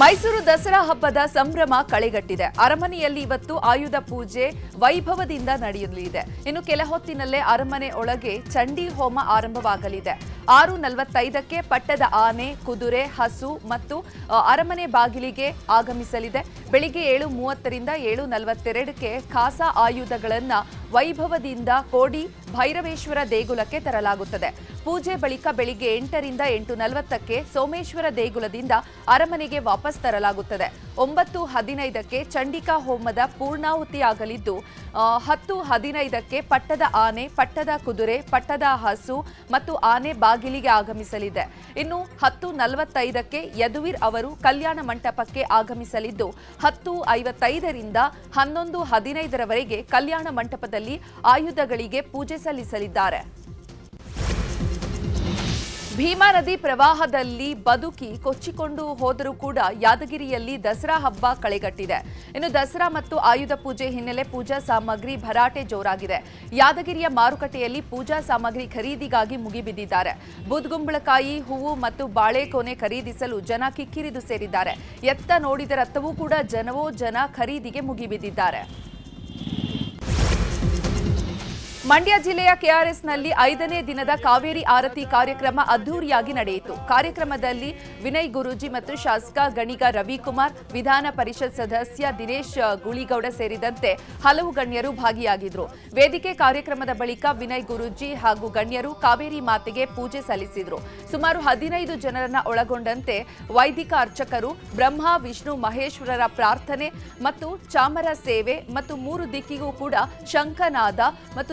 ಮೈಸೂರು ದಸರಾ ಹಬ್ಬದ ಸಂಭ್ರಮ ಕಳೆಗಟ್ಟಿದೆ. ಅರಮನೆಯಲ್ಲಿ ಇವತ್ತು ಆಯುಧ ಪೂಜೆ ವೈಭವದಿಂದ ನಡೆಯಲಿದೆ. ಇನ್ನು ಕೆಲ ಹೊತ್ತಿನಲ್ಲೇ ಅರಮನೆ ಒಳಗೆ ಚಂಡಿ ಹೋಮ ಆರಂಭವಾಗಲಿದೆ. ಆರು ನಲವತ್ತೈದಕ್ಕೆ ಪಟ್ಟದ ಆನೆ, ಕುದುರೆ, ಹಸು ಮತ್ತು ಅರಮನೆ ಬಾಗಿಲಿಗೆ ಆಗಮಿಸಲಿದೆ. ಬೆಳಿಗ್ಗೆ ಏಳು ಮೂವತ್ತರಿಂದ ಏಳು ನಲವತ್ತೆರಡಕ್ಕೆ ಖಾಸ ಆಯುಧಗಳನ್ನು ವೈಭವದಿಂದ ಕೋಡಿ ಭೈರವೇಶ್ವರ ದೇಗುಲಕ್ಕೆ ತರಲಾಗುತ್ತದೆ. ಪೂಜೆ ಬಳಿಕ ಬೆಳಿಗ್ಗೆ ಎಂಟರಿಂದ ಎಂಟು ನಲವತ್ತಕ್ಕೆ ಸೋಮೇಶ್ವರ ದೇಗುಲದಿಂದ ಅರಮನೆಗೆ ವಾಪಸ್ ತರಲಾಗುತ್ತದೆ. ಒಂಬತ್ತು ಹದಿನೈದಕ್ಕೆ ಚಂಡಿಕಾ ಹೋಮದ ಪೂರ್ಣಾಹುತಿಯಾಗಲಿದ್ದು ಹತ್ತು ಹದಿನೈದಕ್ಕೆ ಪಟ್ಟದ ಆನೆ, ಪಟ್ಟದ ಕುದುರೆ, ಪಟ್ಟದ ಹಸು ಮತ್ತು ಆನೆ ಬಾಗಿಲಿಗೆ ಆಗಮಿಸಲಿದೆ. ಇನ್ನು ಹತ್ತು ನಲವತ್ತೈದಕ್ಕೆ ಯದುವೀರ್ ಅವರು ಕಲ್ಯಾಣ ಮಂಟಪಕ್ಕೆ ಆಗಮಿಸಲಿದ್ದು, ಹತ್ತು ಐವತ್ತೈದರಿಂದ ಹನ್ನೊಂದು ಹದಿನೈದರವರೆಗೆ ಕಲ್ಯಾಣ ಮಂಟಪದಲ್ಲಿ ಆಯುಧಗಳಿಗೆ ಪೂಜೆ ಸಲ್ಲಿಸಲಿದ್ದಾರೆ. ಭೀಮಾ ನದಿ ಪ್ರವಾಹದಲ್ಲಿ ಬದುಕಿ ಕೊಚ್ಚಿಕೊಂಡು ಹೋದರೂ ಕೂಡ ಯಾದಗಿರಿಯಲ್ಲಿ ದಸರಾ ಹಬ್ಬ ಕಳೆಗಟ್ಟಿದೆ. ಇನ್ನು ದಸರಾ ಮತ್ತು ಆಯುಧ ಪೂಜೆ ಹಿನ್ನೆಲೆ ಪೂಜಾ ಸಾಮಗ್ರಿ ಭರಾಟೆ ಜೋರಾಗಿದೆ. ಯಾದಗಿರಿಯ ಮಾರುಕಟ್ಟೆಯಲ್ಲಿ ಪೂಜಾ ಸಾಮಗ್ರಿ ಖರೀದಿಗಾಗಿ ಮುಗಿಬಿದ್ದಿದ್ದಾರೆ. ಬುದ್ಗುಂಬಳಕಾಯಿ, ಹೂವು ಮತ್ತು ಬಾಳೆಕೋನೆ ಖರೀದಿಸಲು ಜನ ಕಿಕ್ಕಿರಿದು ಸೇರಿದ್ದಾರೆ. ಎತ್ತ ನೋಡಿದರತ್ತವೂ ಕೂಡ ಜನವೋ ಜನ ಖರೀದಿಗೆ ಮುಗಿಬಿದ್ದಿದ್ದಾರೆ. ಮಂಡ್ಯ ಜಿಲ್ಲೆಯ ಕೆಆರ್ಎಸ್ನಲ್ಲಿ ಐದನೇ ದಿನದ ಕಾವೇರಿ ಆರತಿ ಕಾರ್ಯಕ್ರಮ ಅದ್ದೂರಿಯಾಗಿ ನಡೆಯಿತು. ಕಾರ್ಯಕ್ರಮದಲ್ಲಿ ವಿನಯ್ ಗುರೂಜಿ ಮತ್ತು ಶಾಸಕ ಗಣಿಗ ರವಿಕುಮಾರ್, ವಿಧಾನ ಪರಿಷತ್ ಸದಸ್ಯ ದಿನೇಶ್ ಗುಳಿಗೌಡ ಸೇರಿದಂತೆ ಹಲವು ಗಣ್ಯರು ಭಾಗಿಯಾಗಿದ್ರು. ವೇದಿಕೆ ಕಾರ್ಯಕ್ರಮದ ಬಳಿಕ ವಿನಯ್ ಗುರೂಜಿ ಹಾಗೂ ಗಣ್ಯರು ಕಾವೇರಿ ಮಾತೆಗೆ ಪೂಜೆ ಸಲ್ಲಿಸಿದ್ರು. ಸುಮಾರು ಹದಿನೈದು ಜನರನ್ನ ಒಳಗೊಂಡಂತೆ ವೈದಿಕ ಅರ್ಚಕರು, ಬ್ರಹ್ಮ, ವಿಷ್ಣು, ಮಹೇಶ್ವರರ ಪ್ರಾರ್ಥನೆ ಮತ್ತು ಚಾಮರ ಸೇವೆ ಮತ್ತು ಮೂರು ದಿಕ್ಕಿಗೂ ಕೂಡ ಶಂಖನಾದ ಮತ್ತು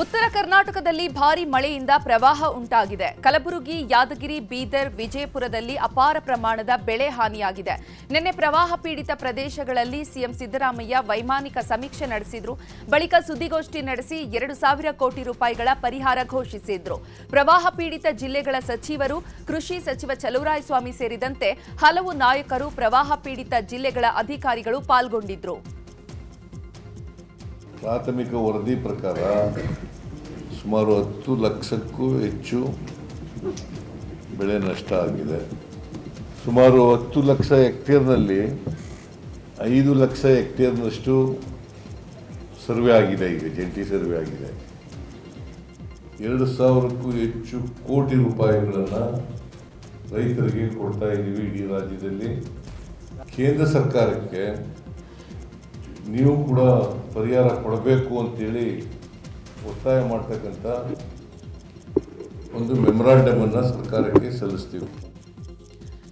ಉತ್ತರ ಕರ್ನಾಟಕದಲ್ಲಿ ಭಾರಿ ಮಳೆಯಿಂದ ಪ್ರವಾಹ ಉಂಟಾಗಿದೆ. ಕಲಬುರಗಿ, ಯಾದಗಿರಿ, ಬೀದರ್, ವಿಜಯಪುರದಲ್ಲಿ ಅಪಾರ ಪ್ರಮಾಣದ ಬೆಳೆ ಹಾನಿಯಾಗಿದೆ. ನಿನ್ನೆ ಪ್ರವಾಹ ಪೀಡಿತ ಪ್ರದೇಶಗಳಲ್ಲಿ ಸಿಎಂ ಸಿದ್ದರಾಮಯ್ಯ ವೈಮಾನಿಕ ಸಮೀಕ್ಷೆ ನಡೆಸಿದ್ರು. ಬಳಿಕ ಸುದ್ದಿಗೋಷ್ಠಿ ನಡೆಸಿ ಎರಡು ಸಾವಿರ ಕೋಟಿ ರೂಪಾಯಿಗಳ ಪರಿಹಾರ ಘೋಷಿಸಿದ್ರು. ಪ್ರವಾಹ ಪೀಡಿತ ಜಿಲ್ಲೆಗಳ ಸಚಿವರು, ಕೃಷಿ ಸಚಿವ ಚಲುವರಾಯಸ್ವಾಮಿ ಸೇರಿದಂತೆ ಹಲವು ನಾಯಕರು ಪ್ರವಾಹ ಪೀಡಿತ ಜಿಲ್ಲೆಗಳ ಅಧಿಕಾರಿಗಳು ಪಾಲ್ಗೊಂಡಿದ್ರು. ಪ್ರಾಥಮಿಕ ವರದಿ ಪ್ರಕಾರ ಸುಮಾರು ಹತ್ತು ಲಕ್ಷಕ್ಕೂ ಹೆಚ್ಚು ಬೆಳೆ ನಷ್ಟ ಆಗಿದೆ. ಸುಮಾರು ಹತ್ತು ಲಕ್ಷ ಹೆಕ್ಟೇರ್ನಲ್ಲಿ ಐದು ಲಕ್ಷ ಹೆಕ್ಟೇರ್ನಷ್ಟು ಸರ್ವೆ ಆಗಿದೆ ಈಗ, ಜಂಟಿ ಸರ್ವೆ ಆಗಿದೆ. ಎರಡು ಸಾವಿರಕ್ಕೂ ಹೆಚ್ಚು ಕೋಟಿ ರೂಪಾಯಿಗಳನ್ನು ರೈತರಿಗೆ ಕೊಡ್ತಾ ಇದ್ದೀವಿ ಇಡೀ ರಾಜ್ಯದಲ್ಲಿ. ಕೇಂದ್ರ ಸರ್ಕಾರಕ್ಕೆ ನೀವು ಕೂಡ ಪರಿಹಾರ ಕೊಡಬೇಕು ಅಂತೇಳಿ ಒತ್ತಾಯ ಮಾಡ್ತಕ್ಕಂಥ ಒಂದು ಮೆಮೊರಾಂಡಮ್ ಅನ್ನ ಸರ್ಕಾರಕ್ಕೆ ಸಲ್ಲಿಸ್ತೀವಿ.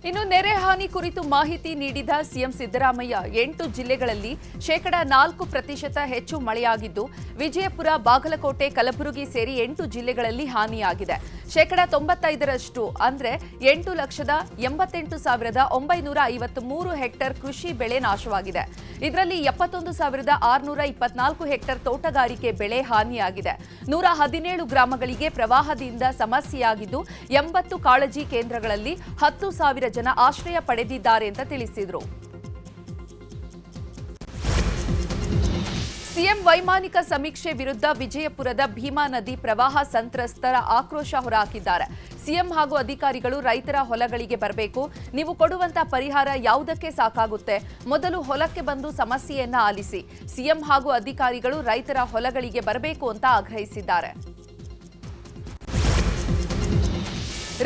ಇನ್ನು ನೆರೆ ಹಾನಿ ಕುರಿತು ಮಾಹಿತಿ ನೀಡಿದ ಸಿಎಂ ಸಿದ್ದರಾಮಯ್ಯ, ಎಂಟು ಜಿಲ್ಲೆಗಳಲ್ಲಿ ಶೇಕಡ ನಾಲ್ಕು ಪ್ರತಿಶತ ಹೆಚ್ಚು ಮಳೆಯಾಗಿದ್ದು, ವಿಜಯಪುರ, ಬಾಗಲಕೋಟೆ, ಕಲಬುರಗಿ ಸೇರಿ ಎಂಟು ಜಿಲ್ಲೆಗಳಲ್ಲಿ ಹಾನಿಯಾಗಿದೆ. ಶೇಕಡ ತೊಂಬತ್ತೈದರಷ್ಟು, ಅಂದ್ರೆ ಎಂಟು ಲಕ್ಷದ ಎಂಬತ್ತೆಂಟು ಸಾವಿರದ ಒಂಬೈನೂರ ಐವತ್ತ್ ಮೂರು ಹೆಕ್ಟರ್ ಕೃಷಿ ಬೆಳೆ ನಾಶವಾಗಿದೆ. ಇದರಲ್ಲಿ ಎಪ್ಪತ್ತೊಂದು ಸಾವಿರದ ಆರುನೂರ ಇಪ್ಪತ್ನಾಲ್ಕು ಹೆಕ್ಟರ್ ತೋಟಗಾರಿಕೆ ಬೆಳೆ ಹಾನಿಯಾಗಿದೆ. ನೂರ ಹದಿನೇಳು ಗ್ರಾಮಗಳಿಗೆ ಪ್ರವಾಹದಿಂದ ಸಮಸ್ಯೆಯಾಗಿದ್ದು, ಎಂಬತ್ತು ಕಾಳಜಿ ಕೇಂದ್ರಗಳಲ್ಲಿ ಹತ್ತು ಸಾವಿರ ಜನ ಆಶ್ರಯ ಪಡೆದಿದ್ದಾರೆ ಅಂತ ತಿಳಿಸಿದರು. ಸಿಎಂ ವೈಮಾನಿಕ ಸಮೀಕ್ಷೆ ವಿರುದ್ಧ ವಿಜಯಪುರದ ಭೀಮಾ ನದಿ ಪ್ರವಾಹ ಸಂತ್ರಸ್ತರ ಆಕ್ರೋಶ ಹೊರಹಾಕಿದ್ದಾರೆ. ಸಿಎಂ ಹಾಗೂ ಅಧಿಕಾರಿಗಳು ರೈತರ ಹೊಲಗಳಿಗೆ ಬರಬೇಕು. ನೀವು ಕೊಡುವಂತ ಪರಿಹಾರ ಯಾವುದಕ್ಕೆ ಸಾಕಾಗುತ್ತೆ? ಮೊದಲು ಹೊಲಕ್ಕೆ ಬಂದು ಸಮಸ್ಯೆಯನ್ನ ಆಲಿಸಿ. ಸಿಎಂ ಹಾಗೂ ಅಧಿಕಾರಿಗಳು ರೈತರ ಹೊಲಗಳಿಗೆ ಬರಬೇಕು ಅಂತ ಆಗ್ರಹಿಸಿದ್ದಾರೆ.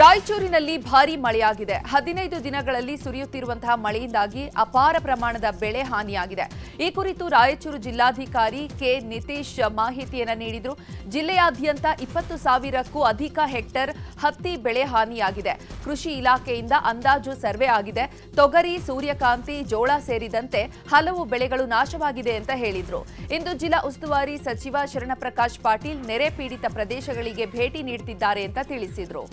ರಾಯಚೂರಿನಲ್ಲಿ ಭಾರೀ ಮಳೆಯಾಗಿದೆ. ಹದಿನೈದು ದಿನಗಳಲ್ಲಿ ಸುರಿಯುತ್ತಿರುವಂತಹ ಮಳೆಯಿಂದಾಗಿ ಅಪಾರ ಪ್ರಮಾಣದ ಬೆಳೆ ಹಾನಿಯಾಗಿದೆ. ಈ ಕುರಿತು ರಾಯಚೂರು ಜಿಲ್ಲಾಧಿಕಾರಿ ಕೆ. ನಿತೀಶ್ ಮಾಹಿತಿಯನ್ನು ನೀಡಿದರು. ಜಿಲ್ಲೆಯಾದ್ಯಂತ ಇಪ್ಪತ್ತು ಸಾವಿರಕ್ಕೂ ಅಧಿಕ ಹೆಕ್ಟೇರ್ ಹತ್ತಿ ಬೆಳೆ ಹಾನಿಯಾಗಿದೆ. ಕೃಷಿ ಇಲಾಖೆಯಿಂದ ಅಂದಾಜು ಸರ್ವೆ ಆಗಿದೆ. ತೊಗರಿ, ಸೂರ್ಯಕಾಂತಿ, ಜೋಳ ಸೇರಿದಂತೆ ಹಲವು ಬೆಳೆಗಳು ನಾಶವಾಗಿದೆ ಅಂತ ಹೇಳಿದ್ರು. ಇಂದು ಜಿಲ್ಲಾ ಉಸ್ತುವಾರಿ ಸಚಿವ ಶರಣಪ್ರಕಾಶ್ ಪಾಟೀಲ್ ನೆರೆ ಪೀಡಿತ ಪ್ರದೇಶಗಳಿಗೆ ಭೇಟಿ ನೀಡುತ್ತಿದ್ದಾರೆ ಅಂತ ತಿಳಿಸಿದ್ರು.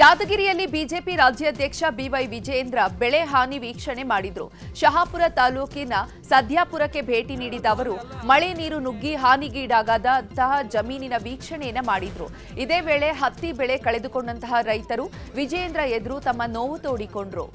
ಯಾದಗಿರಿಯಲ್ಲಿ ಬಿಜೆಪಿ ರಾಜ್ಯಾಧ್ಯಕ್ಷ ಬಿವೈ ವಿಜಯೇಂದ್ರ ಬೆಳೆ ಹಾನಿ ವೀಕ್ಷಣೆ ಮಾಡಿದ್ರು. ಶಹಾಪುರ ತಾಲೂಕಿನ ಸದ್ಯಾಪುರಕ್ಕೆ ಭೇಟಿ ನೀಡಿದ ಅವರು, ಮಳೆ ನೀರು ನುಗ್ಗಿ ಹಾನಿಗೀಡಾಗದಂತಹ ಜಮೀನಿನ ವೀಕ್ಷಣೆಯನ್ನ ಮಾಡಿದ್ರು. ಇದೇ ವೇಳೆ ಹತ್ತಿ ಬೆಳೆ ಕಳೆದುಕೊಂಡಂತಹ ರೈತರು ವಿಜಯೇಂದ್ರ ಎದುರು ತಮ್ಮ ನೋವು ತೋಡಿಕೊಂಡ್ರು.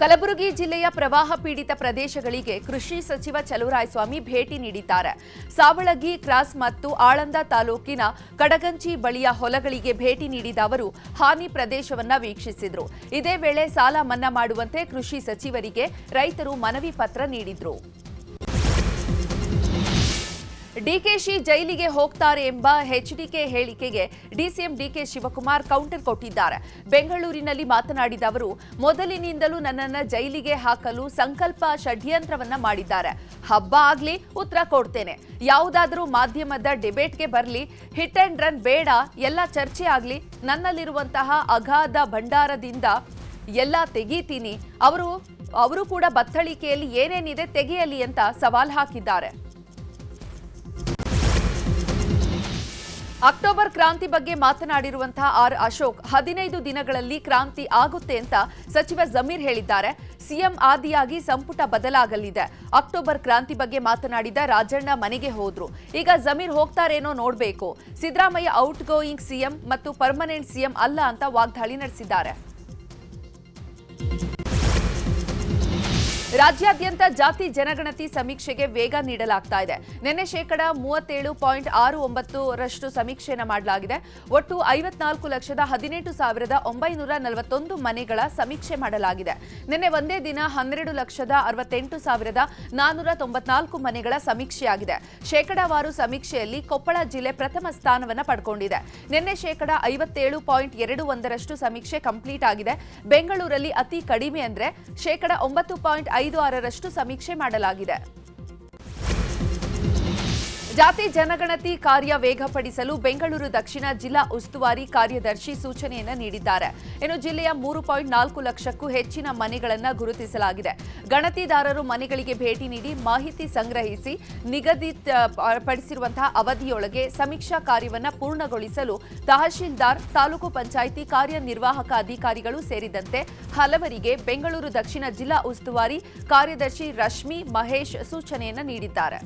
ಕಲಬುರಗಿ ಜಿಲ್ಲೆಯ ಪ್ರವಾಹ ಪೀಡಿತ ಪ್ರದೇಶಗಳಿಗೆ ಕೃಷಿ ಸಚಿವ ಚಲುರಾಯಸ್ವಾಮಿ ಭೇಟಿ ನೀಡಿದ್ದಾರೆ. ಸಾವಳಗಿ, ಕ್ರಾಸ್ ಮತ್ತು ಆಳಂದ ತಾಲೂಕಿನ ಕಡಗಂಚಿ ಬಳಿಯ ಹೊಲಗಳಿಗೆ ಭೇಟಿ ನೀಡಿದ ಅವರು ಹಾನಿ ಪ್ರದೇಶವನ್ನ ವೀಕ್ಷಿಸಿದ್ರು. ಇದೇ ವೇಳೆ ಸಾಲ ಮನ್ನಾ ಮಾಡುವಂತೆ ಕೃಷಿ ಸಚಿವರಿಗೆ ರೈತರು ಮನವಿ ಪತ್ರ ನೀಡಿದ್ರು. ಡಿಕೆಶಿ ಜೈಲಿಗೆ ಹೋಗ್ತಾರೆ ಎಂಬ ಎಚ್ಡಿಕೆ ಹೇಳಿಕೆಗೆ ಡಿಸಿಎಂ ಡಿಕೆ ಶಿವಕುಮಾರ್ ಕೌಂಟರ್ ಕೊಟ್ಟಿದ್ದಾರೆ. ಬೆಂಗಳೂರಿನಲ್ಲಿ ಮಾತನಾಡಿದ ಅವರು, ಮೊದಲಿನಿಂದಲೂ ನನ್ನನ್ನು ಜೈಲಿಗೆ ಹಾಕಲು ಸಂಕಲ್ಪ ಷಡ್ಯಂತ್ರವನ್ನ ಮಾಡಿದ್ದಾರೆ. ಹಬ್ಬ ಆಗ್ಲಿ ಉತ್ತರ ಕೊಡ್ತೇನೆ. ಯಾವುದಾದರೂ ಮಾಧ್ಯಮದ ಡಿಬೇಟ್ಗೆ ಬರಲಿ, ಹಿಟ್ ಅಂಡ್ ರನ್ ಬೇಡ, ಎಲ್ಲ ಚರ್ಚೆ ಆಗಲಿ, ನನ್ನಲ್ಲಿರುವಂತಹ ಅಗಾಧ ಭಂಡಾರದಿಂದ ಎಲ್ಲ ತೆಗೀತೀನಿ. ಅವರು ಅವರು ಕೂಡ ಬತ್ತಳಿಕೆಯಲ್ಲಿ ಏನೇನಿದೆ ತೆಗೆಯಲಿ ಅಂತ ಸವಾಲ್ ಹಾಕಿದ್ದಾರೆ. ಅಕ್ಟೋಬರ್ ಕ್ರಾಂತಿ ಬಗ್ಗೆ ಮಾತನಾಡಿರುವಂತಹ ಆರ್ ಅಶೋಕ್, ಹದಿನೈದು ದಿನಗಳಲ್ಲಿ ಕ್ರಾಂತಿ ಆಗುತ್ತೆ ಅಂತ ಸಚಿವ ಜಮೀರ್ ಹೇಳಿದ್ದಾರೆ. ಸಿಎಂ ಆದಿಯಾಗಿ ಸಂಪುಟ ಬದಲಾಗಲಿದೆ. ಅಕ್ಟೋಬರ್ ಕ್ರಾಂತಿ ಬಗ್ಗೆ ಮಾತನಾಡಿದ ರಾಜಣ್ಣ ಮನೆಗೆ ಹೋದ್ರು. ಈಗ ಜಮೀರ್ ಹೋಗ್ತಾರೇನೋ ನೋಡಬೇಕು. ಸಿದ್ದರಾಮಯ್ಯ ಔಟ್ ಗೋಯಿಂಗ್ ಸಿಎಂ ಮತ್ತು ಪರ್ಮನೆಂಟ್ ಸಿಎಂ ಅಲ್ಲ ಅಂತ ವಾಗ್ದಾಳಿ ನಡೆಸಿದ್ದಾರೆ. ರಾಜ್ಯಾದ್ಯಂತ ಜಾತಿ ಜನಗಣತಿ ಸಮೀಕ್ಷೆಗೆ ವೇಗ ನೀಡಲಾಗ್ತಾ ಇದೆ. ನಿನ್ನೆ ಶೇಕಡ ಮೂವತ್ತೇಳು ಪಾಯಿಂಟ್ ಆರು ಒಂಬತ್ತರಷ್ಟು ಸಮೀಕ್ಷೆಯನ್ನು ಮಾಡಲಾಗಿದೆ. ಒಟ್ಟು ಐವತ್ನಾಲ್ಕು ಲಕ್ಷದ ಹದಿನೆಂಟು ಸಾವಿರದ ಒಂಬೈನೂರ ನಲವತ್ತೊಂದು ಮನೆಗಳ ಸಮೀಕ್ಷೆ ಮಾಡಲಾಗಿದೆ. ನಿನ್ನೆ ಒಂದೇ ದಿನ ಹನ್ನೆರಡು ಲಕ್ಷದ ಅರವತ್ತೆಂಟು ಸಾವಿರದ ನಾನ್ನೂರ ತೊಂಬತ್ನಾಲ್ಕು ಮನೆಗಳ ಸಮೀಕ್ಷೆಯಾಗಿದೆ. ಶೇಕಡಾವಾರು ಸಮೀಕ್ಷೆಯಲ್ಲಿ ಕೊಪ್ಪಳ ಜಿಲ್ಲೆ ಪ್ರಥಮ ಸ್ಥಾನವನ್ನು ಪಡ್ಕೊಂಡಿದೆ. ನಿನ್ನೆ ಶೇಕಡ ಐವತ್ತೇಳು ಪಾಯಿಂಟ್ ಎರಡು ಒಂದರಷ್ಟು ಸಮೀಕ್ಷೆ ಕಂಪ್ಲೀಟ್ ಆಗಿದೆ. ಬೆಂಗಳೂರಲ್ಲಿ ಅತಿ ಕಡಿಮೆ ಅಂದರೆ ಶೇಕಡ ಒಂಬತ್ತು ಪಾಯಿಂಟ್ ಐದು ಆರರಷ್ಟು ಸಮೀಕ್ಷೆ ಮಾಡಲಾಗಿದೆ. ಜಾತಿ ಜನಗಣತಿ ಕಾರ್ಯ ವೇಗಪಡಿಸಲು ಬೆಂಗಳೂರು ದಕ್ಷಿಣ ಜಿಲ್ಲಾ ಉಸ್ತುವಾರಿ ಕಾರ್ಯದರ್ಶಿ ಸೂಚನೆಯನ್ನು ನೀಡಿದ್ದಾರೆ. ಇನ್ನು ಜಿಲ್ಲೆಯ ಮೂರು ಪಾಯಿಂಟ್ ನಾಲ್ಕು ಲಕ್ಷಕ್ಕೂ ಹೆಚ್ಚಿನ ಮನೆಗಳನ್ನು ಗುರುತಿಸಲಾಗಿದೆ. ಗಣತಿದಾರರು ಮನೆಗಳಿಗೆ ಭೇಟಿ ನೀಡಿ ಮಾಹಿತಿ ಸಂಗ್ರಹಿಸಿ ನಿಗದಿತ ಪಡಿಸಿರುವಂತಹ ಅವಧಿಯೊಳಗೆ ಸಮೀಕ್ಷಾ ಕಾರ್ಯವನ್ನು ಪೂರ್ಣಗೊಳಿಸಲು ತಹಶೀಲ್ದಾರ್, ತಾಲೂಕು ಪಂಚಾಯಿತಿ ಕಾರ್ಯನಿರ್ವಾಹಕ ಅಧಿಕಾರಿಗಳು ಸೇರಿದಂತೆ ಹಲವರಿಗೆ ಬೆಂಗಳೂರು ದಕ್ಷಿಣ ಜಿಲ್ಲಾ ಉಸ್ತುವಾರಿ ಕಾರ್ಯದರ್ಶಿ ರಶ್ಮಿ ಮಹೇಶ್ ಸೂಚನೆಯನ್ನು ನೀಡಿದ್ದಾರೆ.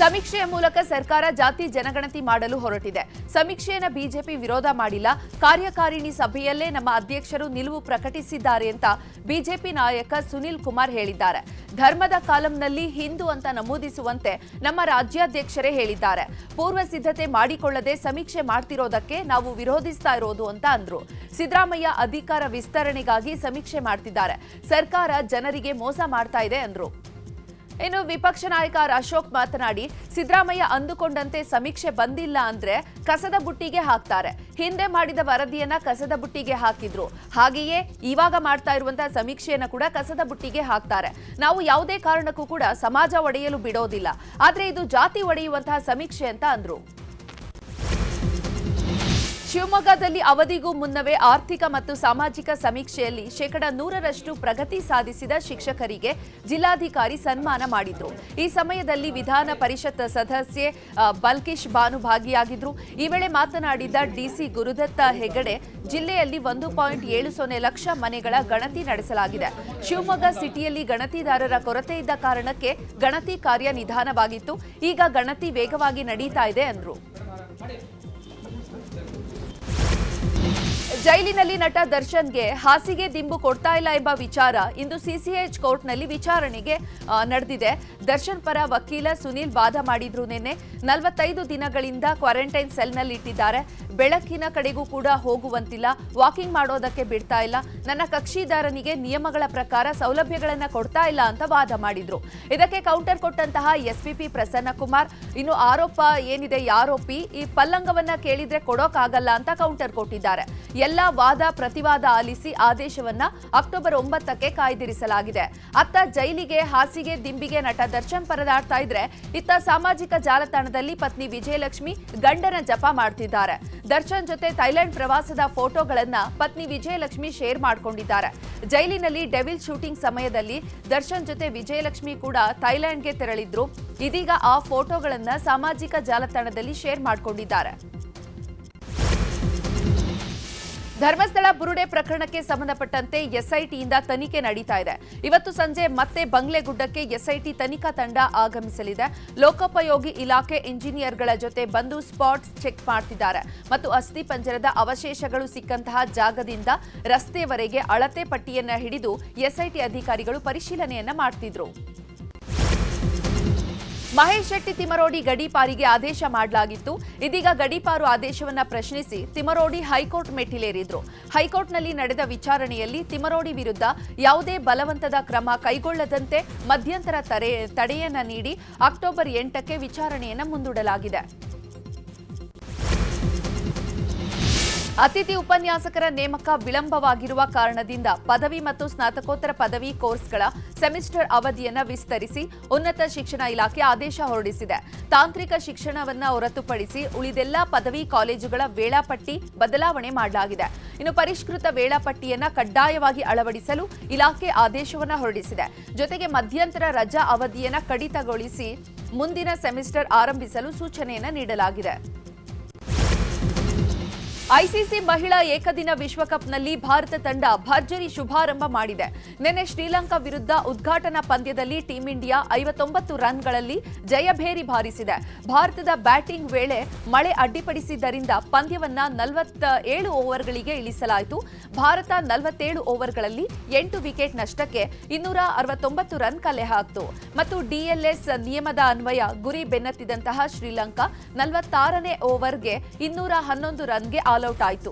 ಸಮೀಕ್ಷೆಯ ಮೂಲಕ ಸರ್ಕಾರ ಜಾತಿ ಜನಗಣತಿ ಮಾಡಲು ಹೊರಟಿದೆ. ಸಮೀಕ್ಷೆಯನ್ನು ಬಿಜೆಪಿ ವಿರೋಧ ಮಾಡಿಲ್ಲ. ಕಾರ್ಯಕಾರಿಣಿ ಸಭೆಯಲ್ಲೇ ನಮ್ಮ ಅಧ್ಯಕ್ಷರು ನಿಲುವು ಪ್ರಕಟಿಸಿದ್ದಾರೆ ಅಂತ ಬಿಜೆಪಿ ನಾಯಕ ಸುನಿಲ್ ಕುಮಾರ್ ಹೇಳಿದ್ದಾರೆ. ಧರ್ಮದ ಕಾಲಂನಲ್ಲಿ ಹಿಂದೂ ಅಂತ ನಮೂದಿಸುವಂತೆ ನಮ್ಮ ರಾಜ್ಯಾಧ್ಯಕ್ಷರೇ ಹೇಳಿದ್ದಾರೆ. ಪೂರ್ವ ಸಿದ್ಧತೆ ಮಾಡಿಕೊಳ್ಳದೆ ಸಮೀಕ್ಷೆ ಮಾಡ್ತಿರೋದಕ್ಕೆ ನಾವು ವಿರೋಧಿಸ್ತಾ ಇರೋದು ಅಂತ ಅಂದ್ರು. ಸಿದ್ದರಾಮಯ್ಯ ಅಧಿಕಾರ ವಿಸ್ತರಣೆಗಾಗಿ ಸಮೀಕ್ಷೆ ಮಾಡ್ತಿದ್ದಾರೆ. ಸರ್ಕಾರ ಜನರಿಗೆ ಮೋಸ ಮಾಡ್ತಾ ಇದೆ ಅಂದ್ರು. ಇನ್ನು ವಿಪಕ್ಷ ನಾಯಕ ಅಶೋಕ್ ಮಾತನಾಡಿ, ಸಿದ್ದರಾಮಯ್ಯ ಅಂದುಕೊಂಡಂತೆ ಸಮೀಕ್ಷೆ ಬಂದಿಲ್ಲ ಅಂದ್ರೆ ಕಸದ ಬುಟ್ಟಿಗೆ ಹಾಕ್ತಾರೆ. ಹಿಂದೆ ಮಾಡಿದ ವರದಿಯನ್ನ ಕಸದ ಬುಟ್ಟಿಗೆ ಹಾಕಿದ್ರು. ಹಾಗೆಯೇ ಇವಾಗ ಮಾಡ್ತಾ ಇರುವಂತಹ ಸಮೀಕ್ಷೆಯನ್ನ ಕೂಡ ಕಸದ ಬುಟ್ಟಿಗೆ ಹಾಕ್ತಾರೆ. ನಾವು ಯಾವುದೇ ಕಾರಣಕ್ಕೂ ಕೂಡ ಸಮಾಜ ಒಡೆಯಲು ಬಿಡೋದಿಲ್ಲ. ಆದ್ರೆ ಇದು ಜಾತಿ ಒಡೆಯುವಂತಹ ಸಮೀಕ್ಷೆ ಅಂತ ಅಂದ್ರು. ಶಿವಮೊಗ್ಗದಲ್ಲಿ ಅವಧಿಗೂ ಮುನ್ನವೇ ಆರ್ಥಿಕ ಮತ್ತು ಸಾಮಾಜಿಕ ಸಮೀಕ್ಷೆಯಲ್ಲಿ ಶೇಕಡ ನೂರರಷ್ಟು ಪ್ರಗತಿ ಸಾಧಿಸಿದ ಶಿಕ್ಷಕರಿಗೆ ಜಿಲ್ಲಾಧಿಕಾರಿ ಸನ್ಮಾನ ಮಾಡಿದ್ರು. ಈ ಸಮಯದಲ್ಲಿ ವಿಧಾನ ಪರಿಷತ್ ಸದಸ್ಯೆ ಬಲ್ಕಿಶ್ ಬಾನು ಭಾಗಿಯಾಗಿದ್ರು. ಈ ವೇಳೆ ಮಾತನಾಡಿದ ಡಿಸಿ ಗುರುದತ್ತ ಹೆಗಡೆ, ಜಿಲ್ಲೆಯಲ್ಲಿ ಒಂದು ಪಾಯಿಂಟ್ ಏಳು ಸೊನ್ನೆ ಲಕ್ಷ ಮನೆಗಳ ಗಣತಿ ನಡೆಸಲಾಗಿದೆ. ಶಿವಮೊಗ್ಗ ಸಿಟಿಯಲ್ಲಿ ಗಣತಿದಾರರ ಕೊರತೆ ಇದ್ದ ಕಾರಣಕ್ಕೆ ಗಣತಿ ಕಾರ್ಯ ನಿಧಾನವಾಗಿತ್ತು. ಈಗ ಗಣತಿ ವೇಗವಾಗಿ ನಡೀತಾ ಇದೆ ಎಂದರು ಜೈಲಿನಲ್ಲಿ ನಟ ದರ್ಶನ್ಗೆ ಹಾಸಿಗೆ ದಿಂಬು ಕೊಡ್ತಾ ಇಲ್ಲ ಎಂಬ ವಿಚಾರ ಇಂದು ಸಿಸಿಎಚ್ ಕೋರ್ಟ್ನಲ್ಲಿ ವಿಚಾರಣೆಗೆ ನಡೆದಿದೆ. ದರ್ಶನ್ ಪರ ವಕೀಲ ಸುನೀಲ್ ವಾದ ಮಾಡಿದ್ರು ನಿನ್ನೆ. ನಲವತ್ತೈದು ದಿನಗಳಿಂದ ಕ್ವಾರಂಟೈನ್ ಸೆಲ್ನಲ್ಲಿ ಇಟ್ಟಿದ್ದಾರೆ. ಬೆಳಕಿನ ಕಡೆಗೂ ಕೂಡ ಹೋಗುವಂತಿಲ್ಲ. ವಾಕಿಂಗ್ ಮಾಡೋದಕ್ಕೆ ಬಿಡ್ತಾ ಇಲ್ಲ. ನನ್ನ ಕಕ್ಷಿದಾರನಿಗೆ ನಿಯಮಗಳ ಪ್ರಕಾರ ಸೌಲಭ್ಯಗಳನ್ನು ಕೊಡ್ತಾ ಇಲ್ಲ ಅಂತ ವಾದ ಮಾಡಿದ್ರು. ಇದಕ್ಕೆ ಕೌಂಟರ್ ಕೊಟ್ಟಂತಹ ಎಸ್ಪಿಪಿ ಪ್ರಸನ್ನ ಕುಮಾರ್ ಇನ್ನು ಆರೋಪ ಏನಿದೆ ಆರೋಪಿ ಈ ಪಲ್ಲಂಗವನ್ನ ಕೇಳಿದ್ರೆ ಕೊಡೋಕ್ಕಾಗಲ್ಲ ಅಂತ ಕೌಂಟರ್ ಕೊಟ್ಟಿದ್ದಾರೆ. ಎಲ್ಲ ವಾದ ಪ್ರತಿವಾದ ಆಲಿಸಿ ಆದೇಶವನ್ನ ಅಕ್ಟೋಬರ್ ಒಂಬತ್ತಕ್ಕೆ ಕಾಯ್ದಿರಿಸಲಾಗಿದೆ. ಅತ್ತ ಜೈಲಿಗೆ, ಹಾಸಿಗೆ, ದಿಂಬಿಗೆ ನಟ ದರ್ಶನ್ ಪರದಾಡ್ತಾ ಇದ್ರೆ ಇತ್ತ ಸಾಮಾಜಿಕ ಜಾಲತಾಣದಲ್ಲಿ ಪತ್ನಿ ವಿಜಯಲಕ್ಷ್ಮಿ ಗಂಡನ ಜಪ ಮಾಡ್ತಿದ್ದಾರೆ. ದರ್ಶನ್ ಜೊತೆ ಥೈಲ್ಯಾಂಡ್ ಪ್ರವಾಸದ ಫೋಟೋಗಳನ್ನ ಪತ್ನಿ ವಿಜಯಲಕ್ಷ್ಮಿ ಶೇರ್ ಮಾಡ್ಕೊಂಡಿದ್ದಾರೆ. ಜೈಲಿನಲ್ಲಿ ಡೆವಿಲ್ ಶೂಟಿಂಗ್ ಸಮಯದಲ್ಲಿ ದರ್ಶನ್ ಜೊತೆ ವಿಜಯಲಕ್ಷ್ಮಿ ಕೂಡ ಥೈಲ್ಯಾಂಡ್ಗೆ ತೆರಳಿದ್ರು. ಇದೀಗ ಆ ಫೋಟೋಗಳನ್ನ ಸಾಮಾಜಿಕ ಜಾಲತಾಣದಲ್ಲಿ ಶೇರ್ ಮಾಡ್ಕೊಂಡಿದ್ದಾರೆ. ಧರ್ಮಸ್ಥಳ ಬುರುಡೆ ಪ್ರಕರಣಕ್ಕೆ ಸಂಬಂಧಪಟ್ಟಂತೆ ಎಸ್ಐಟಿಯಿಂದ ತನಿಖೆ ನಡೀತಾ ಇದೆ. ಇವತ್ತು ಸಂಜೆ ಮತ್ತೆ ಬಂಗ್ಲೆಗುಡ್ಡಕ್ಕೆ ಎಸ್ಐಟಿ ತನಿಖಾ ತಂಡ ಆಗಮಿಸಲಿದೆ. ಲೋಕೋಪಯೋಗಿ ಇಲಾಖೆ ಇಂಜಿನಿಯರ್ಗಳ ಜೊತೆ ಬಂದು ಸ್ಪಾಟ್ಸ್ ಚೆಕ್ ಮಾಡ್ತಿದ್ದಾರೆ. ಮತ್ತು ಅಸ್ಥಿ ಪಂಜರದ ಅವಶೇಷಗಳು ಸಿಕ್ಕಂತಹ ಜಾಗದಿಂದ ರಸ್ತೆವರೆಗೆ ಅಳತೆ ಪಟ್ಟಿಯನ್ನ ಹಿಡಿದು ಎಸ್ಐಟಿ ಅಧಿಕಾರಿಗಳು ಪರಿಶೀಲನೆಯನ್ನ ಮಾಡ್ತಿದ್ರು. ಮಹೇಶ್ ಶೆಟ್ಟಿ ತಿಮರೋಡಿ ಗಡೀಪಾರಿಗೆ ಆದೇಶ ಮಾಡಲಾಗಿತ್ತು. ಇದೀಗ ಗಡೀಪಾರು ಆದೇಶವನ್ನ ಪ್ರಶ್ನಿಸಿ ತಿಮರೋಡಿ ಹೈಕೋರ್ಟ್ ಮೆಟ್ಟಿಲೇರಿದ್ರು. ಹೈಕೋರ್ಟ್ನಲ್ಲಿ ನಡೆದ ವಿಚಾರಣೆಯಲ್ಲಿ ತಿಮರೋಡಿ ವಿರುದ್ಧ ಯಾವುದೇ ಬಲವಂತದ ಕ್ರಮ ಕೈಗೊಳ್ಳದಂತೆ ಮಧ್ಯಂತರ ತಡೆ, ತಡೆಯನ್ನ ನೀಡಿ ಅಕ್ಟೋಬರ್ ಎಂಟಕ್ಕೆ ವಿಚಾರಣೆಯನ್ನ ಮುಂದೂಡಲಾಗಿದೆ. ಅತಿಥಿ ಉಪನ್ಯಾಸಕರ ನೇಮಕ ವಿಳಂಬವಾಗಿರುವ ಕಾರಣದಿಂದ ಪದವಿ ಮತ್ತು ಸ್ನಾತಕೋತ್ತರ ಪದವಿ ಕೋರ್ಸ್ಗಳ ಸೆಮಿಸ್ಟರ್ ಅವಧಿಯನ್ನು ವಿಸ್ತರಿಸಿ ಉನ್ನತ ಶಿಕ್ಷಣ ಇಲಾಖೆ ಆದೇಶ ಹೊರಡಿಸಿದೆ. ತಾಂತ್ರಿಕ ಶಿಕ್ಷಣವನ್ನು ಹೊರತುಪಡಿಸಿ ಉಳಿದೆಲ್ಲ ಪದವಿ ಕಾಲೇಜುಗಳ ವೇಳಾಪಟ್ಟಿ ಬದಲಾವಣೆ ಮಾಡಲಾಗಿದೆ. ಇನ್ನು ಪರಿಷ್ಕೃತ ವೇಳಾಪಟ್ಟಿಯನ್ನು ಕಡ್ಡಾಯವಾಗಿ ಅಳವಡಿಸಲು ಇಲಾಖೆ ಆದೇಶವನ್ನು ಹೊರಡಿಸಿದೆ. ಜೊತೆಗೆ ಮಧ್ಯಂತರ ರಜಾ ಅವಧಿಯನ್ನು ಕಡಿತಗೊಳಿಸಿ ಮುಂದಿನ ಸೆಮಿಸ್ಟರ್ ಆರಂಭಿಸಲು ಸೂಚನೆಯನ್ನು ನೀಡಲಾಗಿದೆ. ಐಸಿಸಿ ಮಹಿಳಾ ಏಕದಿನ ವಿಶ್ವಕಪ್ನಲ್ಲಿ ಭಾರತ ತಂಡ ಭರ್ಜರಿ ಶುಭಾರಂಭ ಮಾಡಿದೆ. ನಿನ್ನೆ ಶ್ರೀಲಂಕಾ ವಿರುದ್ಧ ಉದ್ಘಾಟನಾ ಪಂದ್ಯದಲ್ಲಿ ಟೀಂ ಇಂಡಿಯಾ ಐವತ್ತೊಂಬತ್ತು ರನ್ಗಳಲ್ಲಿ ಜಯಭೇರಿ ಬಾರಿಸಿದೆ. ಭಾರತದ ಬ್ಯಾಟಿಂಗ್ ವೇಳೆ ಮಳೆ ಅಡ್ಡಿಪಡಿಸಿದ್ದರಿಂದ ಪಂದ್ಯವನ್ನ ನಲವತ್ತ ಏಳು ಓವರ್ಗಳಿಗೆ ಇಳಿಸಲಾಯಿತು. ಭಾರತ ನಲವತ್ತೇಳು ಓವರ್ಗಳಲ್ಲಿ ಎಂಟು ವಿಕೆಟ್ ನಷ್ಟಕ್ಕೆ ಇನ್ನೂರ ಅರವತ್ತೊಂಬತ್ತು ರನ್ ಕಲೆ ಹಾಕಿತು. ಮತ್ತು ಡಿಎಲ್ಎಸ್ ನಿಯಮದ ಅನ್ವಯ ಗುರಿ ಬೆನ್ನತ್ತಿದಂತಹ ಶ್ರೀಲಂಕಾ ನಲವತ್ತಾರನೇ ಓವರ್ಗೆ ಇನ್ನೂರ ಹನ್ನೊಂದು ರನ್ಗೆ ಆಲ್ಔಟ್ ಆಯಿತು